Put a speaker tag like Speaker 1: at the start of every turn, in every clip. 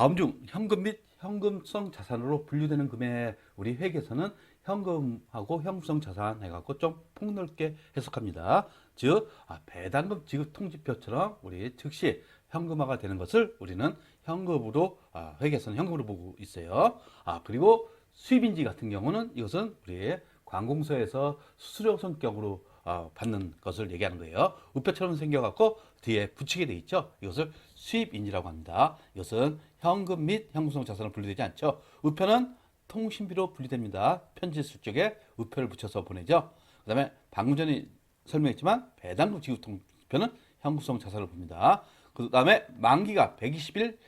Speaker 1: 다음 중 현금 및 현금성 자산으로 분류되는 금액 우리 회계에서는 현금하고 현금성 자산 해갖고 좀 폭넓게 해석합니다. 즉 아, 배당금 지급 통지표처럼 우리 즉시 현금화가 되는 것을 우리는 현금으로 아, 회계에서는 현금으로 보고 있어요. 아 그리고 수입인지 같은 경우는 이것은 우리 관공서에서 수수료 성격으로 아, 받는 것을 얘기하는 거예요. 우표처럼 생겨갖고 뒤에 붙이게 돼 있죠. 이것을 수입인지라고 합니다. 이것은 현금 및 현금성 자산으로 분류되지 않죠. 우표는 통신비로 분류됩니다. 편지 쓸 적에 우표를 붙여서 보내죠. 그 다음에 방금 전에 설명했지만 배당금 지급 통표는 현금성 자산을 봅니다. 그 다음에 만기가 120일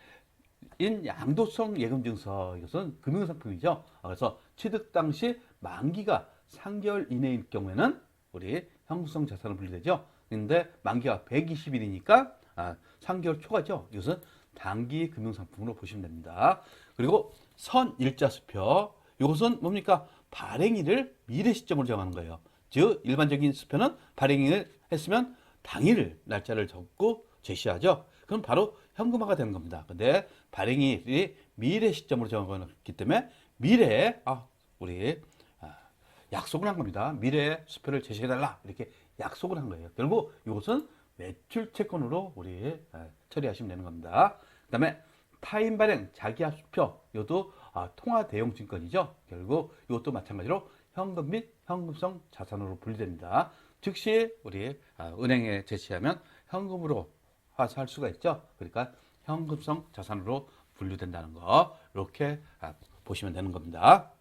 Speaker 1: 인 양도성 예금 증서 이것은 금융상품이죠. 아, 그래서 취득 당시 만기가 3개월 이내일 경우에는 우리 현금성 자산을 분류되죠. 근데 만기가 120일이니까 아, 3개월 초과죠. 이것은 단기 금융상품으로 보시면 됩니다. 그리고 선일자수표 이것은 뭡니까? 발행일을 미래 시점으로 정하는 거예요. 즉 일반적인 수표는 발행일을 했으면 당일 날짜를 적고 제시하죠. 그럼 바로 현금화가 되는 겁니다. 근데 발행일이 미래 시점으로 정하기 때문에 미래에 아 우리 아, 약속을 한 겁니다. 미래에 수표를 제시해달라 이렇게 약속을 한 거예요. 결국 이것은 매출 채권으로 우리 아, 처리하시면 되는 겁니다. 그 다음에 타인 발행 자기합 수표 이것도 아, 통화 대용 증권이죠. 결국 이것도 마찬가지로 현금 및 현금성 자산으로 분류됩니다. 즉시 우리 아, 은행에 제시하면 현금으로 화수할 수가 있죠. 그러니까 현금성 자산으로 분류된다는 거 이렇게 아, 보시면 되는 겁니다.